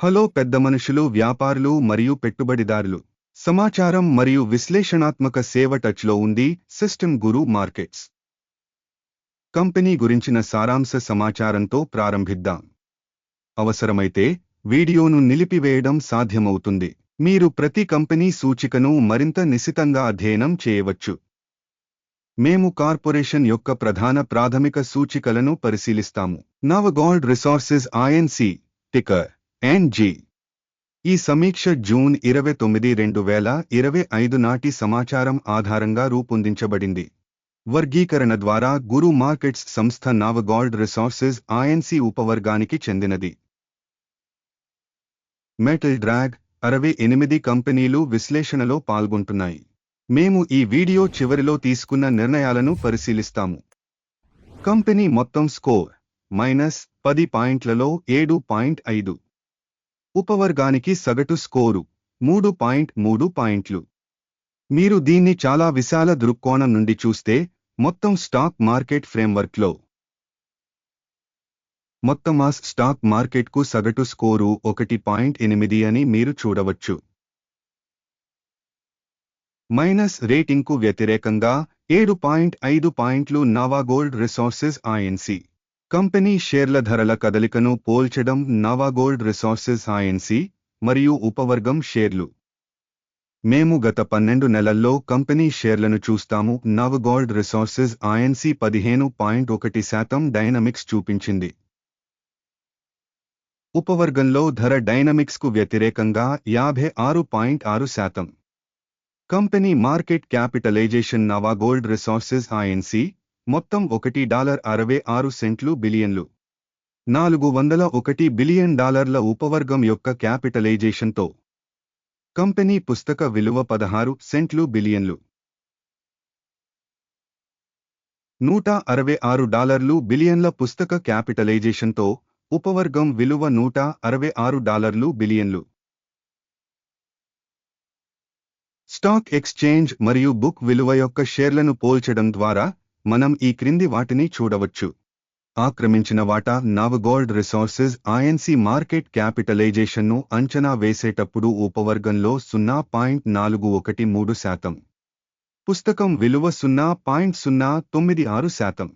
Hello పెద్ద మనుషులు వ్యాపారులు మరియు పెట్టుబడిదారులు. సమాచారం మరియు విశ్లేషణాత్మక సేవ టచ్లో ఉంది సిస్టమ్ గురు మార్కెట్స్. కంపెనీ గురించిన సారాంశ సమాచారంతో ప్రారంభిద్దాం. అవసరమైతే వీడియోను నిలిపివేయడం సాధ్యమవుతుంది. మీరు ప్రతి కంపెనీ సూచికను మరింత నిశితంగా అధ్యయనం చేయవచ్చు. మేము కార్పొరేషన్ యొక్క ప్రధాన ప్రాథమిక సూచికలను పరిశీలిస్తాము. Novagold resources INC ticker NG ఈ సమీక్ష జూన్ ఇరవై తొమ్మిది రెండు వేల ఇరవై ఐదు నాటి సమాచారం ఆధారంగా రూపొందించబడింది. వర్గీకరణ ద్వారా గురు మార్కెట్స్ సంస్థ నావగాల్డ్ రిసోర్సెస్ ఐఎన్సి ఉపవర్గానికి చెందినది. మెటల్ డ్రాగ్ అరవై ఎనిమిది కంపెనీలు విశ్లేషణలో పాల్గొంటున్నాయి. మేము ఈ వీడియో చివరిలో తీసుకున్న నిర్ణయాలను పరిశీలిస్తాము. కంపెనీ మొత్తం స్కోర్ మైనస్ పది పాయింట్లలో ఏడు పాయింట్ ఐదు. ఉపవర్గానికి సగటు స్కోరు మూడు పాయింట్ మూడు పాయింట్లు. మీరు దీన్ని చాలా విశాల దృక్కోణం నుండి చూస్తే మొత్తం స్టాక్ మార్కెట్ ఫ్రేమ్వర్క్లో. మొత్తం ఆ స్టాక్ మార్కెట్కు సగటు స్కోరు ఒకటి పాయింట్ ఎనిమిది అని మీరు చూడవచ్చు. మైనస్ రేటింగ్కు వ్యతిరేకంగా ఏడు పాయింట్ ఐదు పాయింట్లు నావాగోల్డ్ రిసోర్సెస్ ఐఎన్సీ కంపెనీ షేర్ల ధరల కదలికను పోల్చడం నవాగోల్డ్ రిసోర్సెస్ ఐఎన్సి మరియు ఉపవర్గం షేర్లు. మేము గత పన్నెండు నెలల్లో కంపెనీ షేర్లను చూస్తాము. నవగోల్డ్ రిసోర్సెస్ ఐఎన్సి పదిహేను పాయింట్ ఒకటి శాతం డైనమిక్స్ చూపించింది. ఉపవర్గంలో ధర డైనమిక్స్కు వ్యతిరేకంగా యాభై ఆరు పాయింట్ ఆరు శాతం. Company market capitalisation NovaGold Resources INC మొత్తం ఒకటి డాలర్ అరవై ఆరు సెంట్లు బిలియన్లు. నాలుగు వందల ఒకటి బిలియన్ డాలర్ల ఉపవర్గం యొక్క క్యాపిటలైజేషన్తో. కంపెనీ పుస్తక విలువ పదహారు సెంట్లు బిలియన్లు. నూట అరవై ఆరు డాలర్లు బిలియన్ల పుస్తక క్యాపిటలైజేషన్తో ఉపవర్గం విలువ నూట అరవై ఆరు డాలర్లు బిలియన్లు. స్టాక్ ఎక్స్చేంజ్ మరియు బుక్ విలువ యొక్క షేర్లను పోల్చడం ద్వారా మనం ఈ క్రింది వాటిని చూడవచ్చు. ఆక్రమించిన వాటా నావగోల్డ్ రిసోర్సెస్ ఐఎన్సి మార్కెట్ క్యాపిటలైజేషన్ను అంచనా వేసేటప్పుడు ఉపవర్గంలో సున్నా పాయింట్ నాలుగు ఒకటి మూడు శాతం. పుస్తకం విలువ సున్నా పాయింట్ సున్నా తొమ్మిది ఆరు శాతం.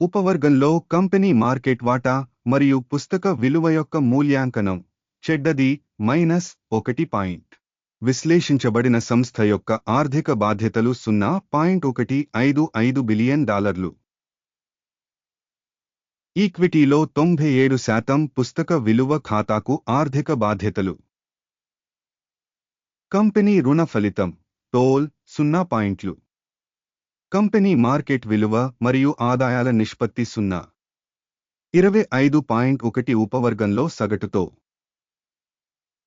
ఉపవర్గంలో కంపెనీ మార్కెట్ వాటా మరియు పుస్తక విలువ యొక్క మూల్యాంకనం. చెడ్డది మైనస్ ఒకటి పాయింట్. విశ్లేషించబడిన సంస్థ యొక్క ఆర్థిక బాధ్యతలు సున్నా పాయింట్ ఒకటి ఐదు ఐదు బిలియన్ డాలర్లు. ఈక్విటీలో తొంభై ఏడు శాతం పుస్తక విలువ ఖాతాకు ఆర్థిక బాధ్యతలు. కంపెనీ రుణ ఫలితం టోల్ సున్నా పాయింట్లు. కంపెనీ మార్కెట్ విలువ మరియు ఆదాయాల నిష్పత్తి సున్నా. ఇరవై ఐదు పాయింట్ ఒకటి ఉపవర్గంలో సగటుతో.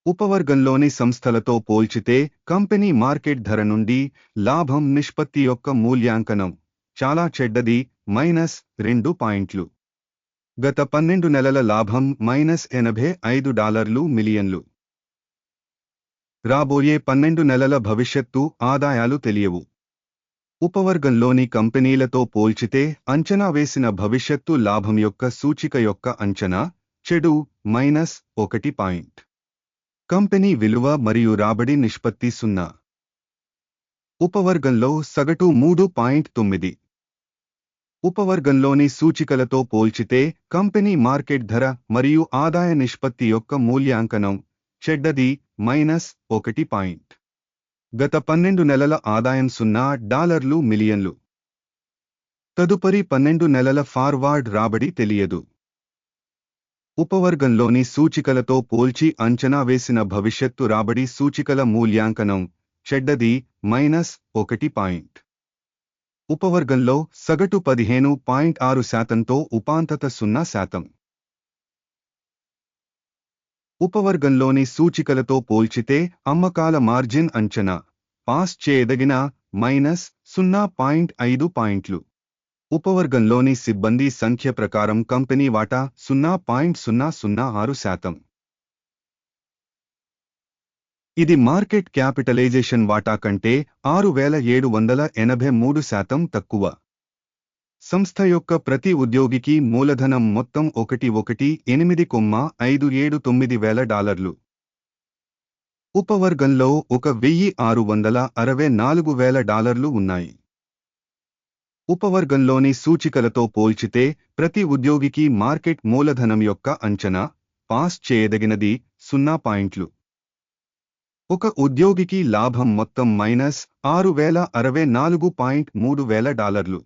ఉపవర్గంలోని సంస్థలతో పోల్చితే కంపెనీ మార్కెట్ ధర నుండి లాభం నిష్పత్తి యొక్క మూల్యాంకనం చాలా చెడ్డది మైనస్ రెండు పాయింట్లు. గత పన్నెండు నెలల లాభం మైనస్ ఎనభై ఐదు డాలర్లు మిలియన్లు. రాబోయే పన్నెండు నెలల భవిష్యత్తు ఆదాయాలు తెలియవు. ఉపవర్గంలోని కంపెనీలతో పోల్చితే అంచనా వేసిన భవిష్యత్తు లాభం యొక్క సూచిక యొక్క అంచనా చెడు మైనస్ ఒకటి పాయింట్. కంపెనీ విలువ మరియు రాబడి నిష్పత్తి సున్నా. ఉపవర్గంలో సగటు మూడు పాయింట్ తొమ్మిది. ఉపవర్గంలోని సూచికలతో పోల్చితే కంపెనీ మార్కెట్ ధర మరియు ఆదాయ నిష్పత్తి యొక్క మూల్యాంకనం చెడ్డది మైనస్ ఒకటి పాయింట్. గత పన్నెండు నెలల ఆదాయం సున్నా డాలర్లు మిలియన్లు. తదుపరి పన్నెండు నెలల ఫార్వార్డ్ రాబడి తెలియదు. ఉపవర్గంలోని సూచికలతో పోల్చి అంచనా వేసిన భవిష్యత్తు రాబడి సూచికల మూల్యాంకనం చెడ్డది మైనస్ ఒకటి పాయింట్. ఉపవర్గంలో సగటు పదిహేను పాయింట్ ఆరు శాతంతో ఉపాంతత సున్నా శాతం. ఉపవర్గంలోని సూచికలతో పోల్చితే అమ్మకాల మార్జిన్ అంచనా పాస్ చేయదగిన మైనస్ సున్నా పాయింట్ ఐదు పాయింట్లు. ఉపవర్గంలోని సిబ్బంది సంఖ్య ప్రకారం కంపెనీ వాటా సున్నా పాయింట్ సున్నా సున్నా ఆరు శాతం. ఇది మార్కెట్ క్యాపిటలైజేషన్ వాటా కంటే ఆరు వేల ఏడు వందల ఎనభై మూడు శాతం తక్కువ. సంస్థ యొక్క ప్రతి ఉద్యోగికి మూలధనం మొత్తం ఒకటి ఒకటి ఎనిమిది కొమ్మ ఐదు ఏడు తొమ్మిది వేల డాలర్లు. ఉపవర్గంలో ఒక వెయ్యి ఆరు వందల అరవై నాలుగు వేల డాలర్లు ఉన్నాయి. ఉపవర్గంలోని సూచికలతో పోల్చితే ప్రతి ఉద్యోగికి మార్కెట్ మూలధనం యొక్క అంచనా పాస్ చేయదగినది సున్నా పాయింట్లు. ఒక ఉద్యోగికి లాభం మొత్తం మైనస్ ఆరు వేల అరవై నాలుగు పాయింట్ మూడు వేల డాలర్లు.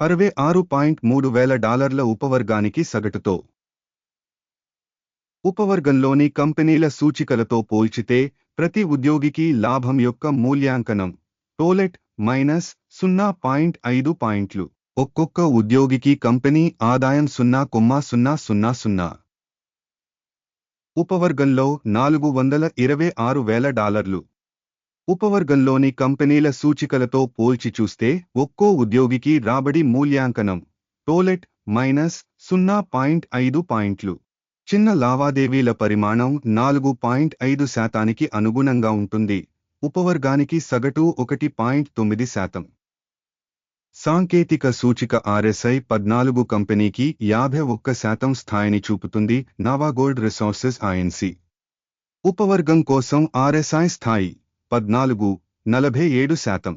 అరవై ఆరు పాయింట్ మూడు వేల డాలర్ల ఉపవర్గానికి సగటుతో. ఉపవర్గంలోని కంపెనీల సూచికలతో పోల్చితే ప్రతి ఉద్యోగికి లాభం యొక్క మూల్యాంకనం టోలెట్ మైనస్ సున్నా పాయింట్ ఐదు పాయింట్లు. ఒక్కొక్క ఉద్యోగికి కంపెనీ ఆదాయం సున్నా కొమ్మ సున్నా సున్నా సున్నా. ఉపవర్గంలో నాలుగు వందల ఇరవై ఆరు వేల డాలర్లు. ఉపవర్గంలోని కంపెనీల సూచికలతో పోల్చి చూస్తే ఒక్కో ఉద్యోగికి రాబడి మూల్యాంకనం టోలెట్ మైనస్ సున్నా పాయింట్ ఐదు పాయింట్లు. చిన్న లావాదేవీల పరిమాణం నాలుగు పాయింట్ ఐదు శాతానికి అనుగుణంగా ఉంటుంది. ఉపవర్గానికి సగటు ఒకటి పాయింట్ తొమ్మిది శాతం. సాంకేతిక సూచిక ఆర్ఎస్ఐ పద్నాలుగు కంపెనీకి యాభై ఒక్క శాతం స్థాయిని చూపుతుంది నావాగోల్డ్ రిసోర్సెస్ ఐఎన్సి ఉపవర్గం కోసం ఆర్ఎస్ఐ స్థాయి పద్నాలుగు నలభై ఏడు శాతం.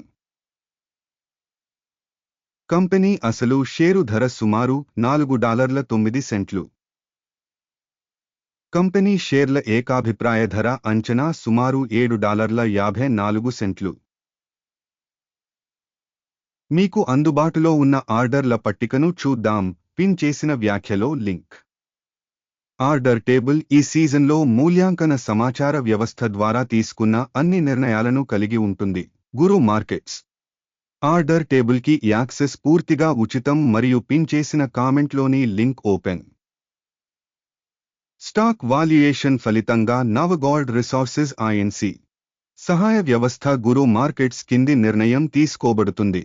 కంపెనీ అసలు షేరు ధర సుమారు నాలుగు డాలర్ల తొమ్మిది సెంట్లు. కంపెనీ షేర్ల ఏకాభిప్రాయ ధర అంచనా సుమారు ఏడు డాలర్ల యాభై నాలుగు సెంట్లు. మీకు అందుబాటులో ఉన్న ఆర్డర్ల పట్టికను చూద్దాం. పిన్ చేసిన వ్యాఖ్యలో లింక్. ఆర్డర్ టేబుల్ ఈ సీజన్లో మూల్యాంకన సమాచార వ్యవస్థ ద్వారా తీసుకున్న అన్ని నిర్ణయాలను కలిగి ఉంటుంది. గురు మార్కెట్స్. ఆర్డర్ టేబుల్కి యాక్సెస్ పూర్తిగా ఉచితం మరియు పిన్ చేసిన కామెంట్లోని లింక్ ఓపెన్. స్టాక్ వాల్యుయేషన్ ఫలితంగా నవగోల్డ్ రిసోర్సెస్ ఐఎన్సి సహాయ వ్యవస్థ గురు మార్కెట్స్ కింది నిర్ణయం తీసుకోబడుతుంది.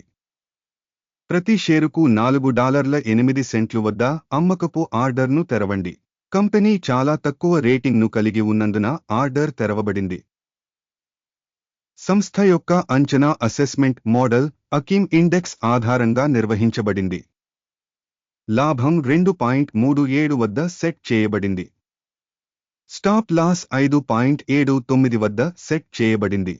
ప్రతి షేరుకు నాలుగు డాలర్ల ఎనిమిది సెంట్లు వద్ద అమ్మకపు ఆర్డర్ను తెరవండి. కంపెనీ చాలా తక్కువ రేటింగ్ను కలిగి ఉన్నందున ఆర్డర్ తెరవబడింది. సంస్థ యొక్క అంచనా అసెస్మెంట్ మోడల్ అకిమ్ ఇండెక్స్ ఆధారంగా నిర్వహించబడింది. లాభం రెండు పాయింట్ మూడు ఏడు వద్ద సెట్ చేయబడింది. స్టాప్ లాస్ ఐదు పాయింట్ ఏడు తొమ్మిది వద్ద సెట్ చేయబడింది.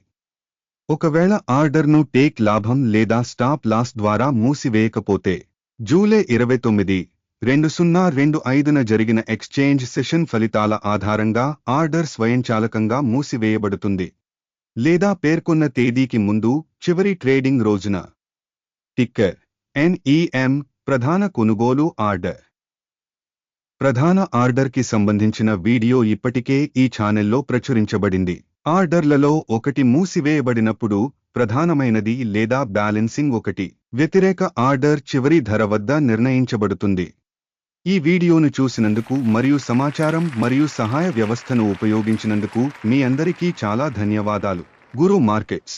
ఒకవేళ ఆర్డర్ను టేక్ లాభం లేదా స్టాప్ లాస్ ద్వారా మూసివేయకపోతే జూలై ఇరవై తొమ్మిది రెండు సున్నా రెండు ఐదున జరిగిన ఎక్స్చేంజ్ సెషన్ ఫలితాల ఆధారంగా ఆర్డర్ స్వయంచాలకంగా మూసివేయబడుతుంది. లేదా పేర్కొన్న తేదీకి ముందు చివరి ట్రేడింగ్ రోజున. టిక్కర్ ఎన్ఈఎం ప్రధాన కొనుగోలు ఆర్డర్. ప్రధాన ఆర్డర్కి సంబంధించిన వీడియో ఇప్పటికే ఈ ఛానెల్లో ప్రచురించబడింది. ఆర్డర్లలో ఒకటి మూసివేయబడినప్పుడు ప్రధానమైనది లేదా బ్యాలెన్సింగ్ ఒకటి. వ్యతిరేక ఆర్డర్ చివరి ధర వద్ద నిర్ణయించబడుతుంది. ఈ వీడియోను చూసినందుకు మరియు సమాచారం మరియు సహాయ వ్యవస్థను ఉపయోగించినందుకు మీ అందరికీ చాలా ధన్యవాదాలు. గురు మార్కెట్స్.